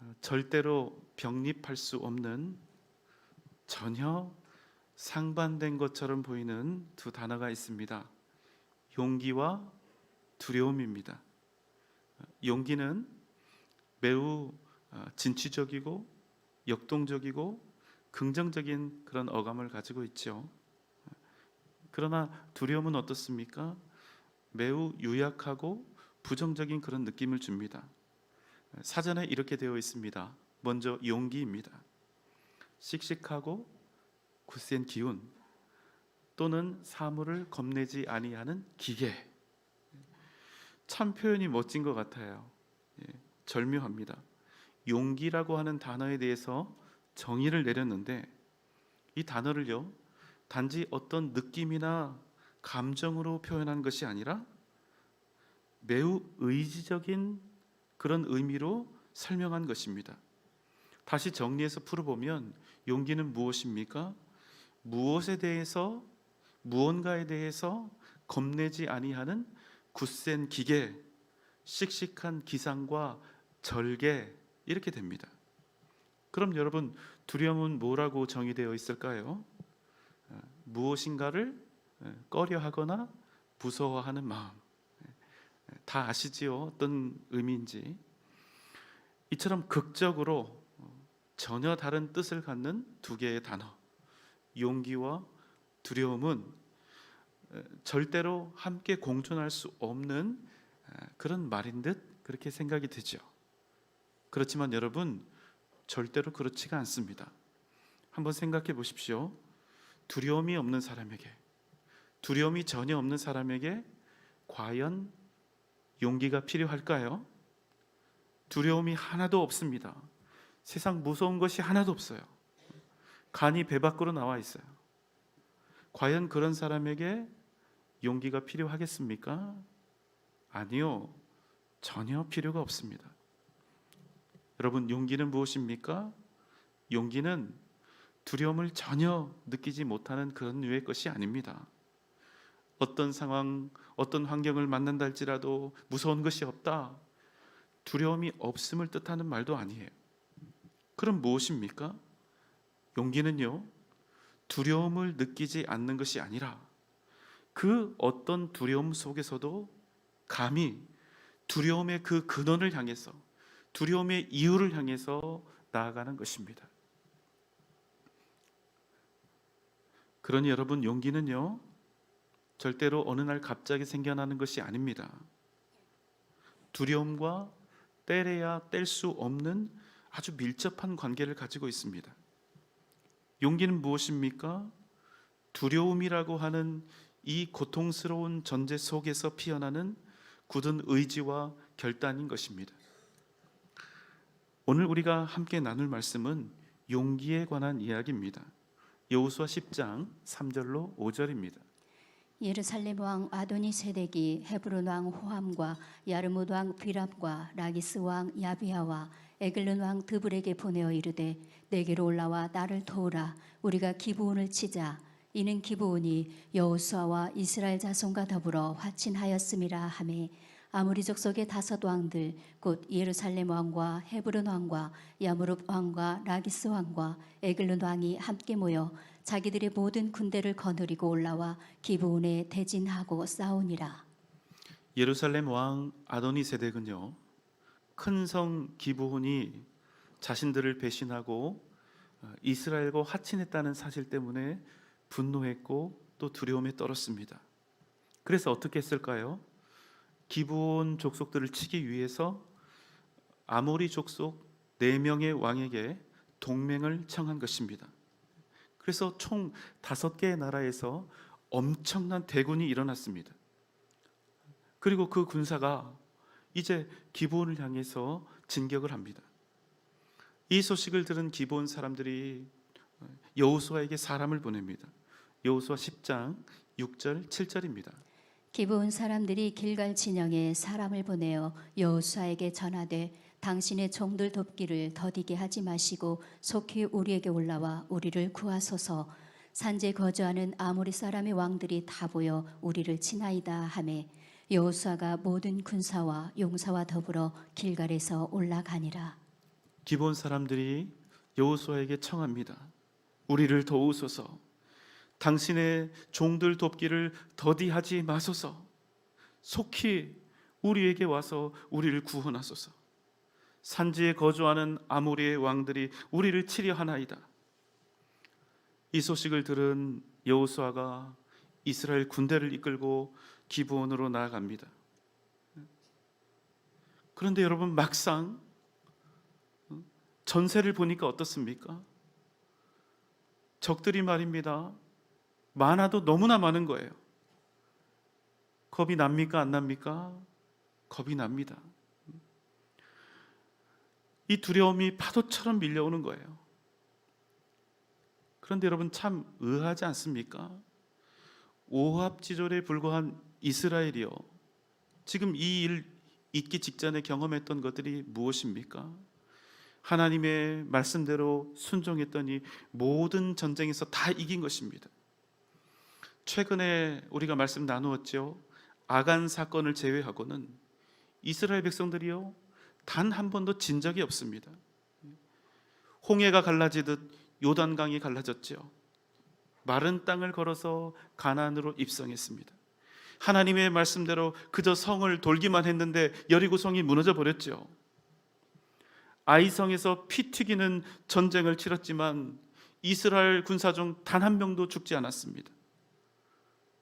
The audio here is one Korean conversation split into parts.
어, 절대로 병립할 수 없는 전혀 상반된 것처럼 보이는 두 단어가 있습니다. 용기와 두려움입니다. 어, 용기는 매우 어, 진취적이고 역동적이고 긍정적인 그런 어감을 가지고 있죠. 그러나 두려움은 어떻습니까? 매우 유약하고 부정적인 그런 느낌을 줍니다. 사전에 이렇게 되어 있습니다. 먼저 용기입니다. 씩씩하고 굳센 기운 또는 사물을 겁내지 아니하는 기계. 참 표현이 멋진 것 같아요. 예, 절묘합니다. 용기라고 하는 단어에 대해서 정의를 내렸는데 이 단어를요 단지 어떤 느낌이나 감정으로 표현한 것이 아니라 매우 의지적인 그런 의미로 설명한 것입니다. 다시 정리해서 풀어보면 용기는 무엇입니까? 무엇에 대해서 무언가에 대해서 겁내지 아니하는 굳센 기계, 씩씩한 기상과 절개 이렇게 됩니다. 그럼 여러분 두려움은 뭐라고 정의되어 있을까요? 어, 무엇인가를 어, 꺼려하거나 무서워하는 마음. 다 아시지요? 어떤 의미인지. 이처럼 극적으로 어, 전혀 다른 뜻을 갖는 두 개의 단어. 용기와 두려움은 어, 절대로 함께 공존할 수 없는 어, 그런 말인 듯 그렇게 생각이 되죠. 그렇지만 여러분 절대로 그렇지가 않습니다. 한번 생각해 보십시오. 두려움이 없는 사람에게 두려움이 전혀 없는 사람에게 과연 용기가 필요할까요? 두려움이 하나도 없습니다. 세상 무서운 것이 하나도 없어요. 간이 배 밖으로 나와 있어요. 과연 그런 사람에게 용기가 필요하겠습니까? 아니요. 전혀 필요가 없습니다. 여러분, 용기는 무엇입니까? 용기는 두려움을 전혀 느끼지 못하는 그런 류의 것이 아닙니다. 어떤 상황, 어떤 환경을 만난다 할지라도 무서운 것이 없다. 두려움이 없음을 뜻하는 말도 아니에요. 그럼 무엇입니까? 용기는요, 두려움을 느끼지 않는 것이 아니라 그 어떤 두려움 속에서도 감히 두려움의 그 근원을 향해서 두려움의 이유를 향해서 나아가는 것입니다. 그러니 여러분 용기는요 절대로 어느 날 갑자기 생겨나는 것이 아닙니다. 두려움과 떼래야 뗄 수 없는 아주 밀접한 관계를 가지고 있습니다. 용기는 무엇입니까? 두려움이라고 하는 이 고통스러운 전제 속에서 피어나는 굳은 의지와 결단인 것입니다. 오늘 우리가 함께 나눌 말씀은 용기에 관한 이야기입니다. 여호수아 10장 3절로 5절입니다. 예루살렘 왕 아도니 세덱이 헤브론 왕 호함과 야르뭇 왕 비랍과 라기스 왕 야비아와 에글론 왕 드불에게 보내어 이르되 내게로 올라와 나를 도우라. 우리가 기브온을 치자. 이는 기브온이 여호수아와 이스라엘 자손과 더불어 화친하였음이라 하매. 아무리 족속의 다섯 왕들 곧 예루살렘 왕과 헤브론 왕과 야무룹 왕과 라기스 왕과 에글론 왕이 함께 모여 자기들의 모든 군대를 거느리고 올라와 기브온에 대진하고 싸우니라. 예루살렘 왕 아도니 세덱은요 큰 성 기브온이 자신들을 배신하고 어, 이스라엘과 화친했다는 사실 때문에 분노했고 또 두려움에 떨었습니다. 그래서 어떻게 했을까요? 기브온 족속들을 치기 위해서 아모리 족속 네 명의 왕에게 동맹을 청한 것입니다. 그래서 총 다섯 개의 나라에서 엄청난 대군이 일어났습니다. 그리고 그 군사가 이제 기브온을 향해서 진격을 합니다. 이 소식을 들은 기브온 사람들이 여호수아에게 사람을 보냅니다. 여호수아 10장 6절 7절입니다. 기브온 사람들이 길갈 진영에 사람을 보내어 여호수아에게 전하되 당신의 종들 돕기를 더디게 하지 마시고 속히 우리에게 올라와 우리를 구하소서 산재 거주하는 아모리 사람의 왕들이 다 보여 우리를 치나이다 하매 여호수아가 모든 군사와 용사와 더불어 길갈에서 올라가니라 기본 사람들이 여호수아에게 청합니다. 우리를 도우소서. 당신의 종들 돕기를 더디하지 마소서. 속히 우리에게 와서 우리를 구원하소서. 산지에 거주하는 아모리의 왕들이 우리를 치려 하나이다. 이 소식을 들은 여호수아가 이스라엘 군대를 이끌고 기브온으로 나아갑니다. 그런데 여러분 막상 전세를 보니까 어떻습니까? 적들이 말입니다. 많아도 너무나 많은 거예요. 겁이 납니까? 안 납니까? 겁이 납니다. 이 두려움이 파도처럼 밀려오는 거예요. 그런데 여러분 참 의아하지 않습니까? 오합지졸에 불과한 이스라엘이요. 지금 이 일 있기 직전에 경험했던 것들이 무엇입니까? 하나님의 말씀대로 순종했더니 모든 전쟁에서 다 이긴 것입니다. 최근에 우리가 말씀 나누었죠. 아간 사건을 제외하고는 이스라엘 백성들이요 단 한 번도 진 적이 없습니다. 홍해가 갈라지듯 요단강이 갈라졌죠. 마른 땅을 걸어서 가나안으로 입성했습니다. 하나님의 말씀대로 그저 성을 돌기만 했는데 여리고 성이 무너져 버렸죠. 아이성에서 피 튀기는 전쟁을 치렀지만 이스라엘 군사 중 단 한 명도 죽지 않았습니다.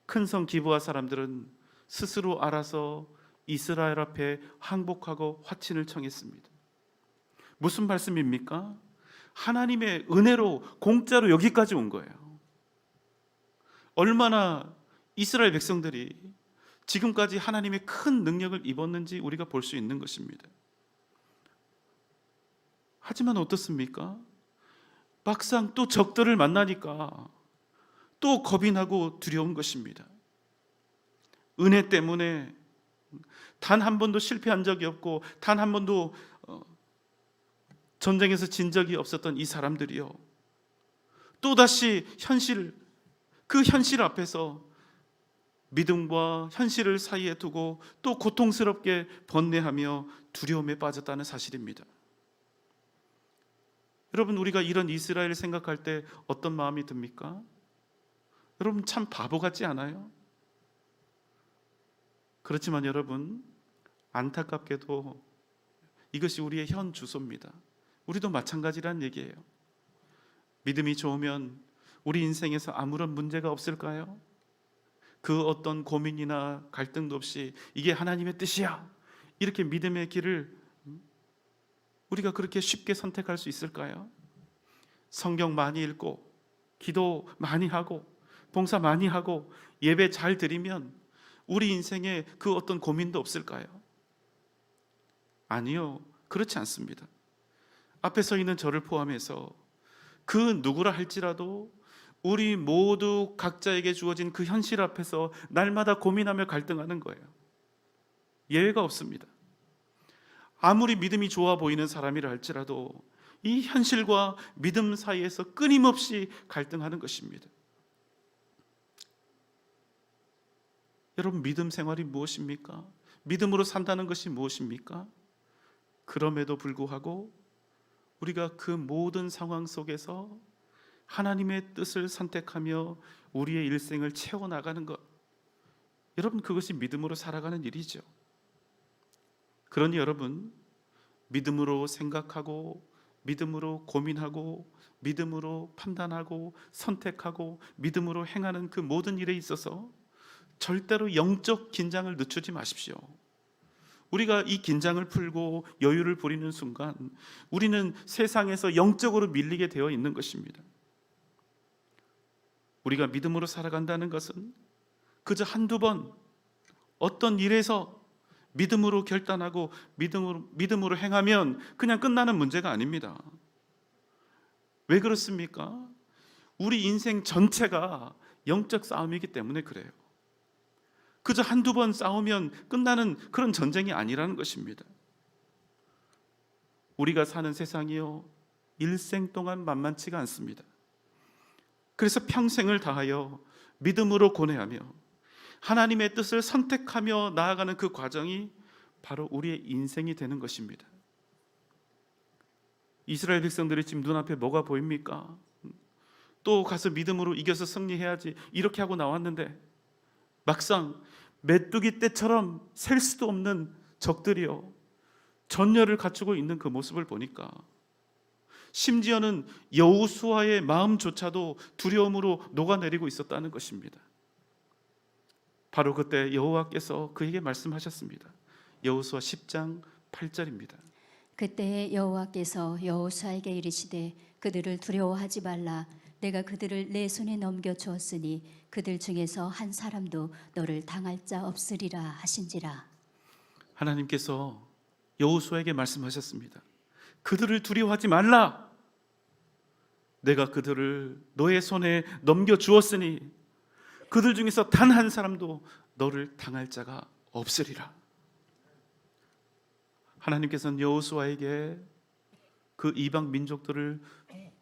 큰 성 기부하 사람들은 스스로 알아서 이스라엘 앞에 항복하고 화친을 청했습니다. 무슨 말씀입니까? 하나님의 은혜로 공짜로 여기까지 온 거예요. 얼마나 이스라엘 백성들이 지금까지 하나님의 큰 능력을 입었는지 우리가 볼 수 있는 것입니다. 하지만 어떻습니까? 막상 또 적들을 만나니까 또 겁이 나고 두려운 것입니다. 은혜 때문에 단 한 번도 실패한 적이 없고 단 한 번도 어, 전쟁에서 진 적이 없었던 이 사람들이요. 또다시 현실 그 현실 앞에서 믿음과 현실을 사이에 두고 또 고통스럽게 번뇌하며 두려움에 빠졌다는 사실입니다. 여러분 우리가 이런 이스라엘을 생각할 때 어떤 마음이 듭니까? 여러분 참 바보 같지 않아요? 그렇지만 여러분 안타깝게도 이것이 우리의 현 주소입니다. 우리도 마찬가지란 얘기예요. 믿음이 좋으면 우리 인생에서 아무런 문제가 없을까요? 그 어떤 고민이나 갈등도 없이 이게 하나님의 뜻이야. 이렇게 믿음의 길을 우리가 그렇게 쉽게 선택할 수 있을까요? 성경 많이 읽고 기도 많이 하고 봉사 많이 하고 예배 잘 드리면 우리 인생에 그 어떤 고민도 없을까요? 아니요. 그렇지 않습니다. 앞에 서 있는 저를 포함해서 그 누구라 할지라도 우리 모두 각자에게 주어진 그 현실 앞에서 날마다 고민하며 갈등하는 거예요. 예외가 없습니다. 아무리 믿음이 좋아 보이는 사람이라 할지라도 이 현실과 믿음 사이에서 끊임없이 갈등하는 것입니다. 여러분 믿음 생활이 무엇입니까? 믿음으로 산다는 것이 무엇입니까? 그럼에도 불구하고 우리가 그 모든 상황 속에서 하나님의 뜻을 선택하며 우리의 일생을 채워 나가는 것. 여러분 그것이 믿음으로 살아가는 일이죠. 그러니 여러분 믿음으로 생각하고 믿음으로 고민하고 믿음으로 판단하고 선택하고 믿음으로 행하는 그 모든 일에 있어서 절대로 영적 긴장을 늦추지 마십시오. 우리가 이 긴장을 풀고 여유를 부리는 순간 우리는 세상에서 영적으로 밀리게 되어 있는 것입니다. 우리가 믿음으로 살아간다는 것은 그저 한두 번 어떤 일에서 믿음으로 결단하고 믿음으로 믿음으로 행하면 그냥 끝나는 문제가 아닙니다. 왜 그렇습니까? 우리 인생 전체가 영적 싸움이기 때문에 그래요. 그저 한두 번 싸우면 끝나는 그런 전쟁이 아니라는 것입니다. 우리가 사는 세상이요. 일생 동안 만만치가 않습니다. 그래서 평생을 다하여 믿음으로 고뇌하며 하나님의 뜻을 선택하며 나아가는 그 과정이 바로 우리의 인생이 되는 것입니다. 이스라엘 백성들이 지금 눈앞에 뭐가 보입니까? 또 가서 믿음으로 이겨서 승리해야지 이렇게 하고 나왔는데 막상 메뚜기 떼처럼 셀 수도 없는 적들이요 전열을 갖추고 있는 그 모습을 보니까 심지어는 여우수아의 마음조차도 두려움으로 녹아내리고 있었다는 것입니다. 바로 그때 여호와께서 그에게 말씀하셨습니다. 여호수아 10장 8절입니다. 그때 여호와께서 여호수아에게 이르시되 그들을 두려워하지 말라 내가 그들을 내 손에 넘겨 주었으니 그들 중에서 한 사람도 너를 당할 자 없으리라 하신지라 하나님께서 여호수아에게 말씀하셨습니다. 그들을 두려워하지 말라. 내가 그들을 너의 손에 넘겨 주었으니 그들 중에서 단 한 사람도 너를 당할 자가 없으리라. 하나님께서는 여호수아에게 그 이방 민족들을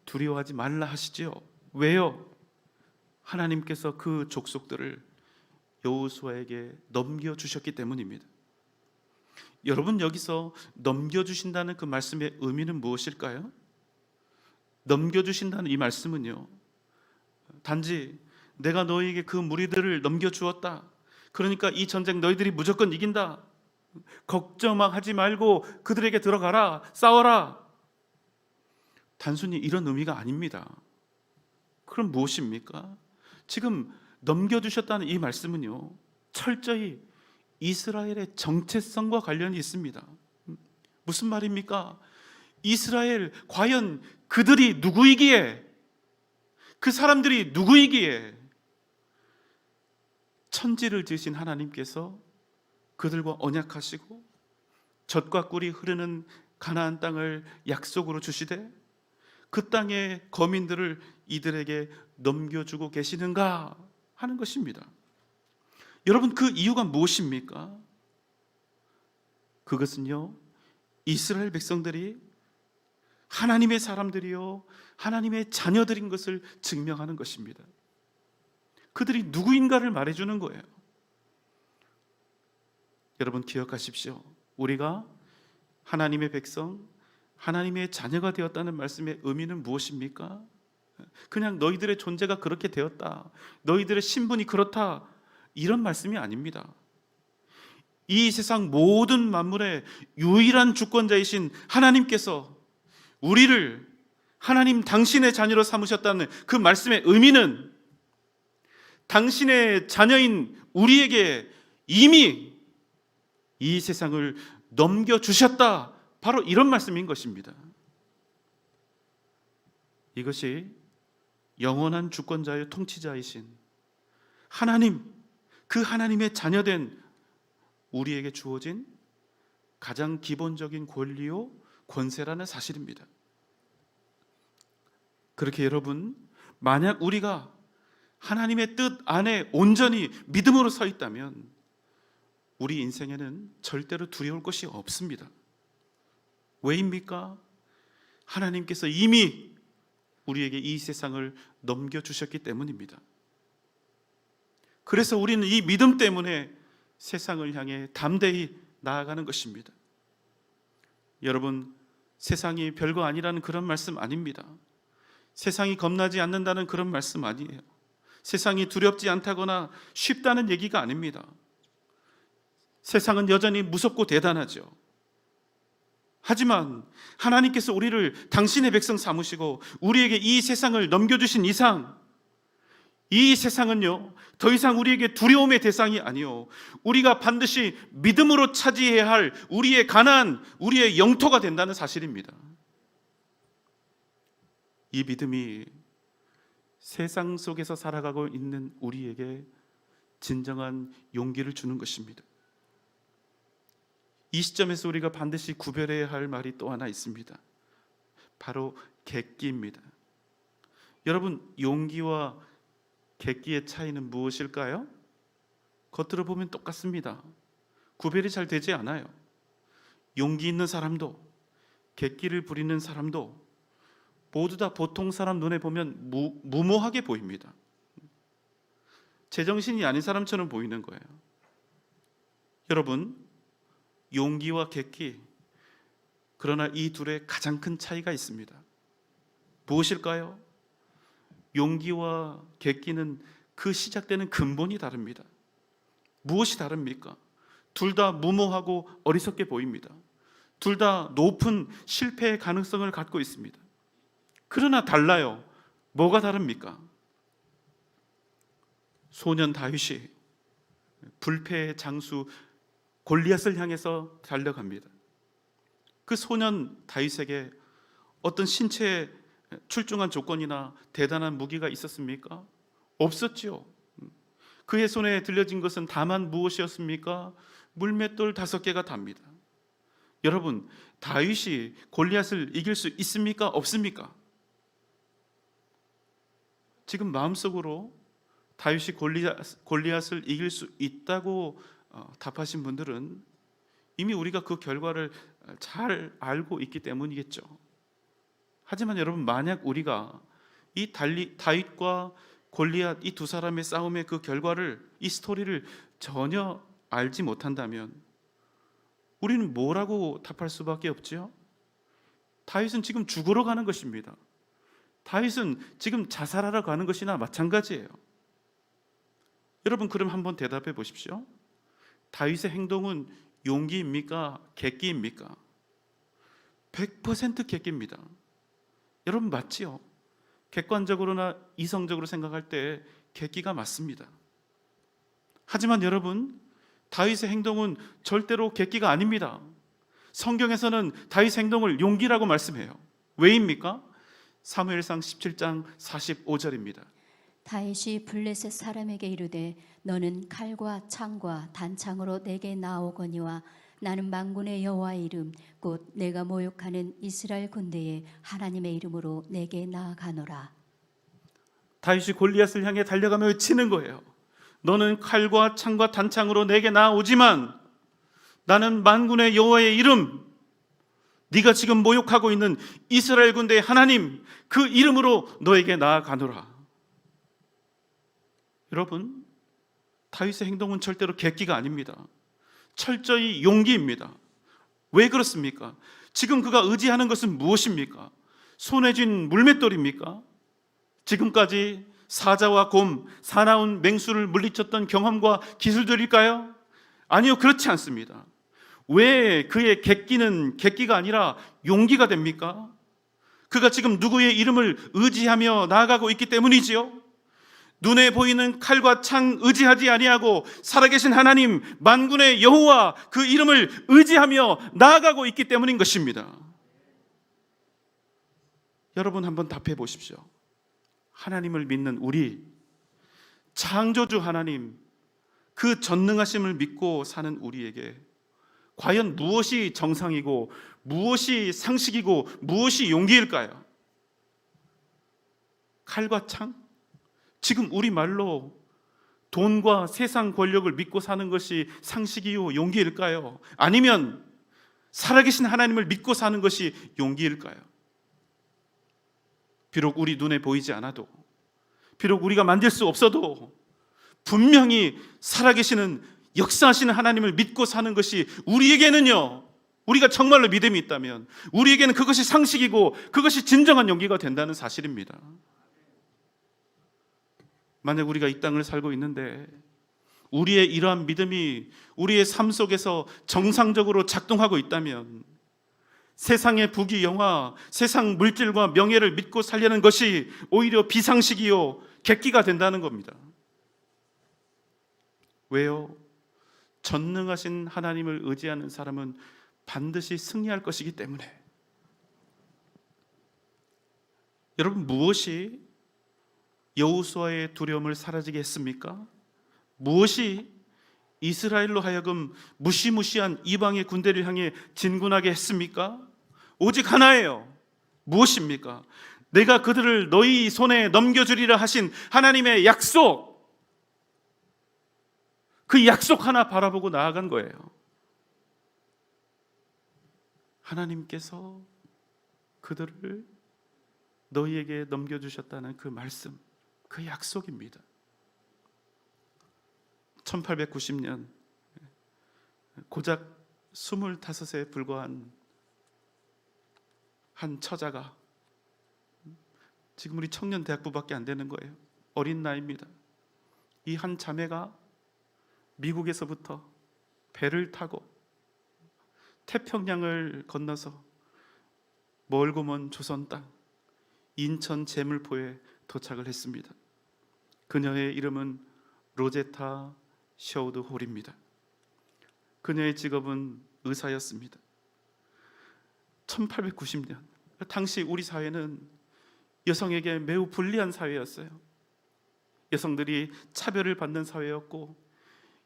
두려워하지 말라 하시지요. 왜요? 하나님께서 그 족속들을 여호수아에게 넘겨 주셨기 때문입니다. 여러분 여기서 넘겨 주신다는 그 말씀의 의미는 무엇일까요? 넘겨 주신다는 이 말씀은요. 단지 내가 너에게 그 무리들을 넘겨 주었다. 그러니까 이 전쟁 너희들이 무조건 이긴다. 걱정하지 말고 그들에게 들어가라. 싸워라. 단순히 이런 의미가 아닙니다. 그럼 무엇입니까? 지금 넘겨주셨다는 이 말씀은요, 철저히 이스라엘의 정체성과 관련이 있습니다. 무슨 말입니까? 이스라엘, 과연 그들이 누구이기에, 그 사람들이 누구이기에, 천지를 지으신 하나님께서 그들과 언약하시고, 젖과 꿀이 흐르는 가나안 땅을 약속으로 주시되, 그 땅의 거민들을 이들에게 넘겨주고 계시는가 하는 것입니다. 여러분 그 이유가 무엇입니까? 그것은요 이스라엘 백성들이 하나님의 사람들이요 하나님의 자녀들인 것을 증명하는 것입니다. 그들이 누구인가를 말해주는 거예요. 여러분 기억하십시오. 우리가 하나님의 백성, 하나님의 자녀가 되었다는 말씀의 의미는 무엇입니까? 그냥 너희들의 존재가 그렇게 되었다. 너희들의 신분이 그렇다. 이런 말씀이 아닙니다. 이 세상 모든 만물의 유일한 주권자이신 하나님께서 우리를 하나님 당신의 자녀로 삼으셨다는 그 말씀의 의미는 당신의 자녀인 우리에게 이미 이 세상을 넘겨주셨다. 바로 이런 말씀인 것입니다. 이것이 영원한 주권자의 통치자이신 하나님, 그 하나님의 자녀된 우리에게 주어진 가장 기본적인 권리요 권세라는 사실입니다. 그렇게 여러분, 만약 우리가 하나님의 뜻 안에 온전히 믿음으로 서 있다면 우리 인생에는 절대로 두려울 것이 없습니다. 왜입니까? 하나님께서 이미 우리에게 이 세상을 넘겨주셨기 때문입니다. 그래서 우리는 이 믿음 때문에 세상을 향해 담대히 나아가는 것입니다. 여러분, 세상이 별거 아니라는 그런 말씀 아닙니다. 세상이 겁나지 않는다는 그런 말씀 아니에요. 세상이 두렵지 않다거나 쉽다는 얘기가 아닙니다. 세상은 여전히 무섭고 대단하죠. 하지만 하나님께서 우리를 당신의 백성 삼으시고 우리에게 이 세상을 넘겨주신 이상 이 세상은요 더 이상 우리에게 두려움의 대상이 아니요 우리가 반드시 믿음으로 차지해야 할 우리의 가난 우리의 영토가 된다는 사실입니다. 이 믿음이 세상 속에서 살아가고 있는 우리에게 진정한 용기를 주는 것입니다. 이 시점에서 우리가 반드시 구별해야 할 말이 또 하나 있습니다. 바로 객기입니다. 여러분, 용기와 객기의 차이는 무엇일까요? 겉으로 보면 똑같습니다. 구별이 잘 되지 않아요. 용기 있는 사람도 객기를 부리는 사람도 모두 다 보통 사람 눈에 보면 무, 무모하게 보입니다. 제정신이 아닌 사람처럼 보이는 거예요. 여러분, 용기와 객기 그러나 이 둘의 가장 큰 차이가 있습니다. 무엇일까요? 용기와 객기는 그 시작되는 근본이 다릅니다. 무엇이 다릅니까? 둘 다 무모하고 어리석게 보입니다. 둘 다 높은 실패의 가능성을 갖고 있습니다. 그러나 달라요. 뭐가 다릅니까? 소년 다윗이 불패의 장수 골리앗을 향해서 달려갑니다. 그 소년 다윗에게 어떤 신체에 출중한 조건이나 대단한 무기가 있었습니까? 없었지요. 그의 손에 들려진 것은 다만 무엇이었습니까? 물맷돌 다섯 개가 답니다. 여러분, 다윗이 골리앗을 이길 수 있습니까? 없습니까? 지금 마음속으로 다윗이 골리앗, 골리앗을 이길 수 있다고 어, 답하신 분들은 이미 우리가 그 결과를 잘 알고 있기 때문이겠죠. 하지만 여러분 만약 우리가 이 달리, 다윗과 골리앗 이 두 사람의 싸움의 그 결과를 이 스토리를 전혀 알지 못한다면 우리는 뭐라고 답할 수밖에 없지요? 다윗은 지금 죽으러 가는 것입니다. 다윗은 지금 자살하러 가는 것이나 마찬가지예요. 여러분 그럼 한번 대답해 보십시오. 다윗의 행동은 용기입니까? 객기입니까? 100% 객기입니다. 여러분 맞지요? 객관적으로나 이성적으로 생각할 때 객기가 맞습니다. 하지만 여러분 다윗의 행동은 절대로 객기가 아닙니다. 성경에서는 다윗의 행동을 용기라고 말씀해요. 왜입니까? 사무엘상 17장 45절입니다. 다윗이 블레셋 사람에게 이르되 너는 칼과 창과 단창으로 내게 나오거니와 나는 만군의 여호와의 이름 곧 내가 모욕하는 이스라엘 군대의 하나님의 이름으로 내게 나아가노라. 다윗이 골리앗을 향해 달려가며 외치는 거예요. 너는 칼과 창과 단창으로 내게 나오지만 나는 만군의 여호와의 이름 네가 지금 모욕하고 있는 이스라엘 군대의 하나님 그 이름으로 너에게 나아가노라. 여러분 다윗의 행동은 절대로 객기가 아닙니다. 철저히 용기입니다. 왜 그렇습니까? 지금 그가 의지하는 것은 무엇입니까? 손에 쥔 물맷돌입니까? 지금까지 사자와 곰, 사나운 맹수를 물리쳤던 경험과 기술들일까요? 아니요, 그렇지 않습니다. 왜 그의 객기는 객기가 아니라 용기가 됩니까? 그가 지금 누구의 이름을 의지하며 나아가고 있기 때문이지요. 눈에 보이는 칼과 창 의지하지 아니하고 살아계신 하나님 만군의 여호와 그 이름을 의지하며 나아가고 있기 때문인 것입니다. 여러분 한번 답해 보십시오. 하나님을 믿는 우리 창조주 하나님 그 전능하심을 믿고 사는 우리에게 과연 무엇이 정상이고 무엇이 상식이고 무엇이 용기일까요? 칼과 창? 지금 우리 말로 돈과 세상 권력을 믿고 사는 것이 상식이요 용기일까요? 아니면 살아계신 하나님을 믿고 사는 것이 용기일까요? 비록 우리 눈에 보이지 않아도 비록 우리가 만들 수 없어도 분명히 살아계시는 역사하시는 하나님을 믿고 사는 것이 우리에게는요 우리가 정말로 믿음이 있다면 우리에게는 그것이 상식이고 그것이 진정한 용기가 된다는 사실입니다. 만약 우리가 이 땅을 살고 있는데 우리의 이러한 믿음이 우리의 삶 속에서 정상적으로 작동하고 있다면 세상의 부귀 영화, 세상 물질과 명예를 믿고 살려는 것이 오히려 비상식이요 객기가 된다는 겁니다. 왜요? 전능하신 하나님을 의지하는 사람은 반드시 승리할 것이기 때문에 여러분 무엇이 여호수아의 두려움을 사라지게 했습니까? 무엇이 이스라엘로 하여금 무시무시한 이방의 군대를 향해 진군하게 했습니까? 오직 하나예요. 무엇입니까? 내가 그들을 너희 손에 넘겨주리라 하신 하나님의 약속. 그 약속 하나 바라보고 나아간 거예요. 하나님께서 그들을 너희에게 넘겨주셨다는 그 말씀, 그 약속입니다. 1890년 고작 25에 불과한 한 처자가 지금 우리 청년 대학부밖에 안 되는 거예요. 어린 나이입니다. 이 한 자매가 미국에서부터 배를 타고 태평양을 건너서 멀고 먼 조선 땅 인천 제물포에 도착을 했습니다. 그녀의 이름은 로제타 셔우드 홀입니다. 그녀의 직업은 의사였습니다. 1890년 당시 우리 사회는 여성에게 매우 불리한 사회였어요. 여성들이 차별을 받는 사회였고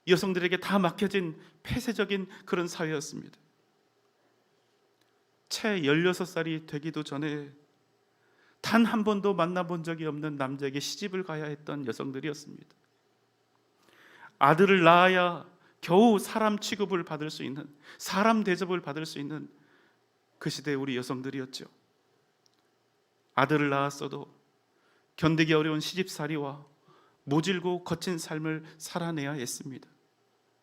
여성들에게 다 맡겨진 폐쇄적인 그런 사회였습니다. 채 16살이 되기도 전에 단 한 번도 만나본 적이 없는 남자에게 시집을 가야 했던 여성들이었습니다. 아들을 낳아야 겨우 사람 취급을 받을 수 있는 사람 대접을 받을 수 있는 그 시대 우리 여성들이었죠. 아들을 낳았어도 견디기 어려운 시집살이와 모질고 거친 삶을 살아내야 했습니다.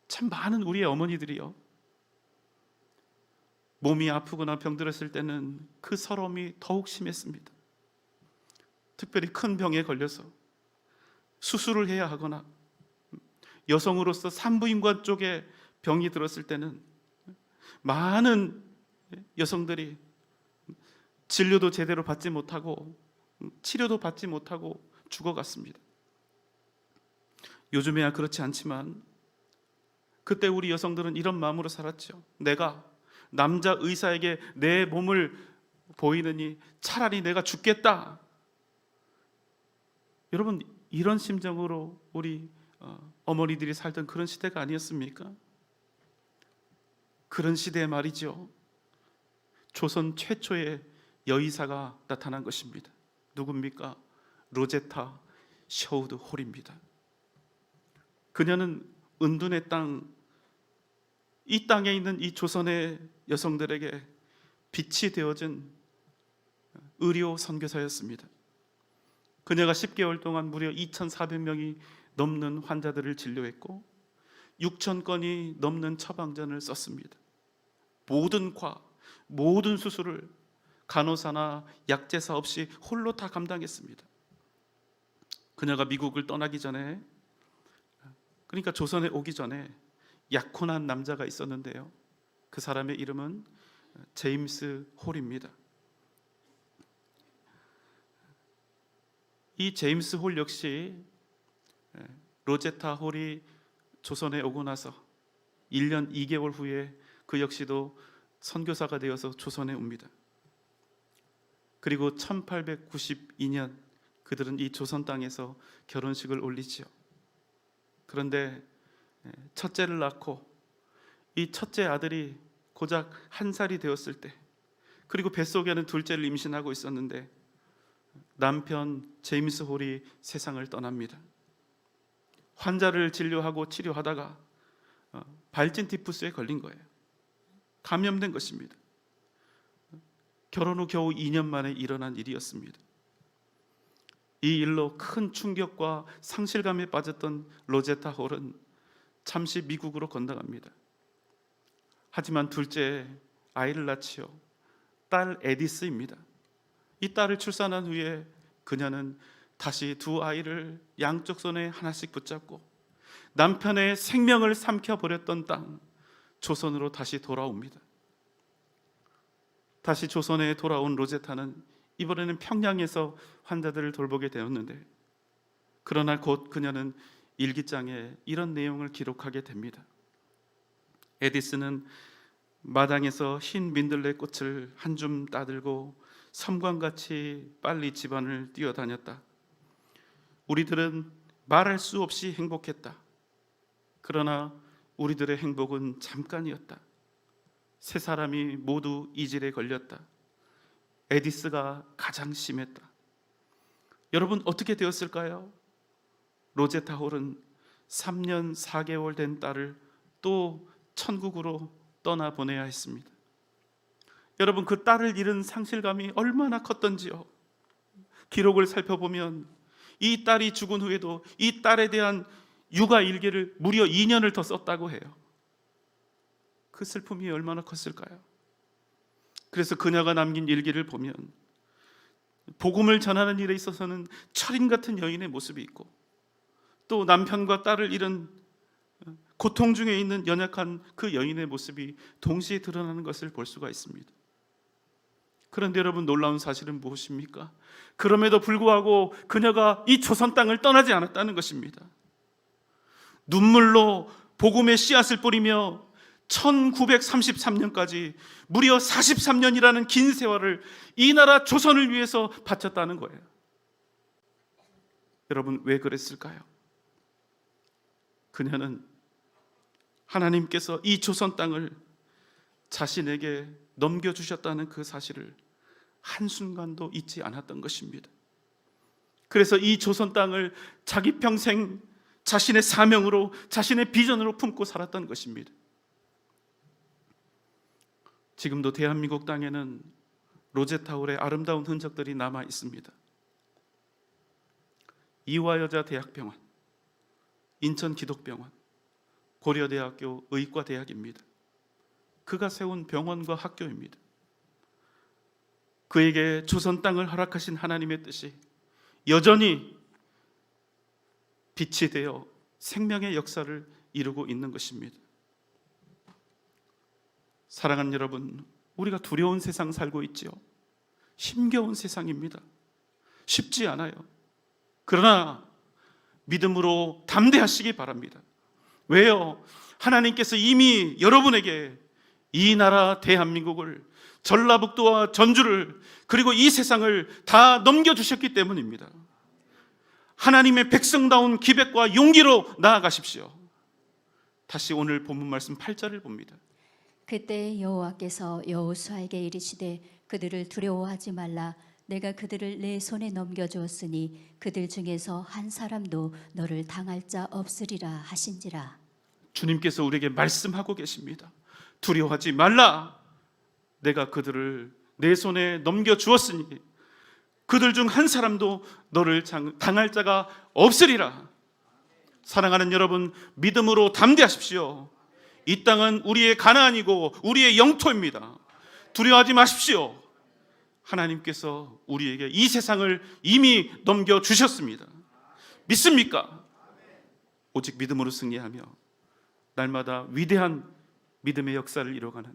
참 많은 우리의 어머니들이요. 몸이 아프거나 병들었을 때는 그 서러움이 더욱 심했습니다. 특별히 큰 병에 걸려서 수술을 해야 하거나 여성으로서 산부인과 쪽에 병이 들었을 때는 많은 여성들이 진료도 제대로 받지 못하고 치료도 받지 못하고 죽어갔습니다. 요즘에야 그렇지 않지만 그때 우리 여성들은 이런 마음으로 살았죠. 내가 남자 의사에게 내 몸을 보이느니 차라리 내가 죽겠다. 여러분 이런 심정으로 우리 어, 어머니들이 살던 그런 시대가 아니었습니까? 그런 시대에 말이죠. 조선 최초의 여의사가 나타난 것입니다. 누굽니까? 로제타 셔우드 홀입니다. 그녀는 은둔의 땅, 이 땅에 있는 이 조선의 여성들에게 빛이 되어진 의료 선교사였습니다. 그녀가 10개월 동안 무려 2,400명이 넘는 환자들을 진료했고 6천 건이 넘는 처방전을 썼습니다. 모든 과, 모든 수술을 간호사나 약제사 없이 홀로 다 감당했습니다. 그녀가 미국을 떠나기 전에 그러니까 조선에 오기 전에 약혼한 남자가 있었는데요. 그 사람의 이름은 제임스 홀입니다. 이 제임스 홀 역시 로제타 홀이 조선에 오고 나서 1년 2개월 후에 그 역시도 선교사가 되어서 조선에 옵니다. 그리고 1892년 그들은 이 조선 땅에서 결혼식을 올리지요. 그런데 첫째를 낳고 이 첫째 아들이 고작 한 살이 되었을 때 그리고 뱃속에는 둘째를 임신하고 있었는데 남편 제임스 홀이 세상을 떠납니다. 환자를 진료하고 치료하다가 어, 발진 티푸스에 걸린 거예요. 감염된 것입니다. 결혼 후 겨우 2년 만에 일어난 일이었습니다. 이 일로 큰 충격과 상실감에 빠졌던 로제타 홀은 잠시 미국으로 건너갑니다. 하지만 둘째 아이를 낳지요. 딸 에디스입니다. 이 딸을 출산한 후에 그녀는 다시 두 아이를 양쪽 손에 하나씩 붙잡고 남편의 생명을 삼켜 버렸던 땅 조선으로 다시 돌아옵니다. 다시 조선에 돌아온 로제타는 이번에는 평양에서 환자들을 돌보게 되었는데 그러나 곧 그녀는 일기장에 이런 내용을 기록하게 됩니다. 에디스는 마당에서 흰 민들레 꽃을 한 줌 따들고 섬광같이 빨리 집안을 뛰어다녔다. 우리들은 말할 수 없이 행복했다. 그러나 우리들의 행복은 잠깐이었다. 세 사람이 모두 이질에 걸렸다. 에디스가 가장 심했다. 여러분 어떻게 되었을까요? 로제타 홀은 3년 4개월 된 딸을 또 천국으로 떠나 보내야 했습니다. 여러분 그 딸을 잃은 상실감이 얼마나 컸던지요. 기록을 살펴보면 이 딸이 죽은 후에도 이 딸에 대한 육아 일기를 무려 2년을 더 썼다고 해요. 그 슬픔이 얼마나 컸을까요? 그래서 그녀가 남긴 일기를 보면 복음을 전하는 일에 있어서는 철인 같은 여인의 모습이 있고 또 남편과 딸을 잃은 고통 중에 있는 연약한 그 여인의 모습이 동시에 드러나는 것을 볼 수가 있습니다. 그런데 여러분 놀라운 사실은 무엇입니까? 그럼에도 불구하고 그녀가 이 조선 땅을 떠나지 않았다는 것입니다. 눈물로 복음의 씨앗을 뿌리며 1933년까지 무려 43년이라는 긴 세월을 이 나라 조선을 위해서 바쳤다는 거예요. 여러분 왜 그랬을까요? 그녀는 하나님께서 이 조선 땅을 자신에게 넘겨주셨다는 그 사실을 한순간도 잊지 않았던 것입니다. 그래서 이 조선 땅을 자기 평생 자신의 사명으로 자신의 비전으로 품고 살았던 것입니다. 지금도 대한민국 땅에는 로제타울의 아름다운 흔적들이 남아 있습니다. 이화여자 대학병원, 인천 기독병원, 고려대학교 의과대학입니다. 그가 세운 병원과 학교입니다. 그에게 조선 땅을 허락하신 하나님의 뜻이 여전히 빛이 되어 생명의 역사를 이루고 있는 것입니다. 사랑하는 여러분, 우리가 두려운 세상 살고 있지요. 힘겨운 세상입니다. 쉽지 않아요. 그러나 믿음으로 담대하시기 바랍니다. 왜요? 하나님께서 이미 여러분에게 이 나라 대한민국을 전라북도와 전주를 그리고 이 세상을 다 넘겨주셨기 때문입니다. 하나님의 백성다운 기백과 용기로 나아가십시오. 다시 오늘 본문 말씀 8절을 봅니다. 그때 여호와께서 여호수아에게 이르시되 그들을 두려워하지 말라 내가 그들을 내 손에 넘겨 주었으니 그들 중에서 한 사람도 너를 당할 자 없으리라 하신지라 주님께서 우리에게 말씀하고 계십니다. 두려워하지 말라. 내가 그들을 내 손에 넘겨 주었으니 그들 중 한 사람도 너를 장- 당할 자가 없으리라. 사랑하는 여러분, 믿음으로 담대하십시오. 이 땅은 우리의 가나안이고 우리의 영토입니다. 두려워하지 마십시오. 하나님께서 우리에게 이 세상을 이미 넘겨 주셨습니다. 믿습니까? 오직 믿음으로 승리하며 날마다 위대한 믿음의 역사를 이뤄가는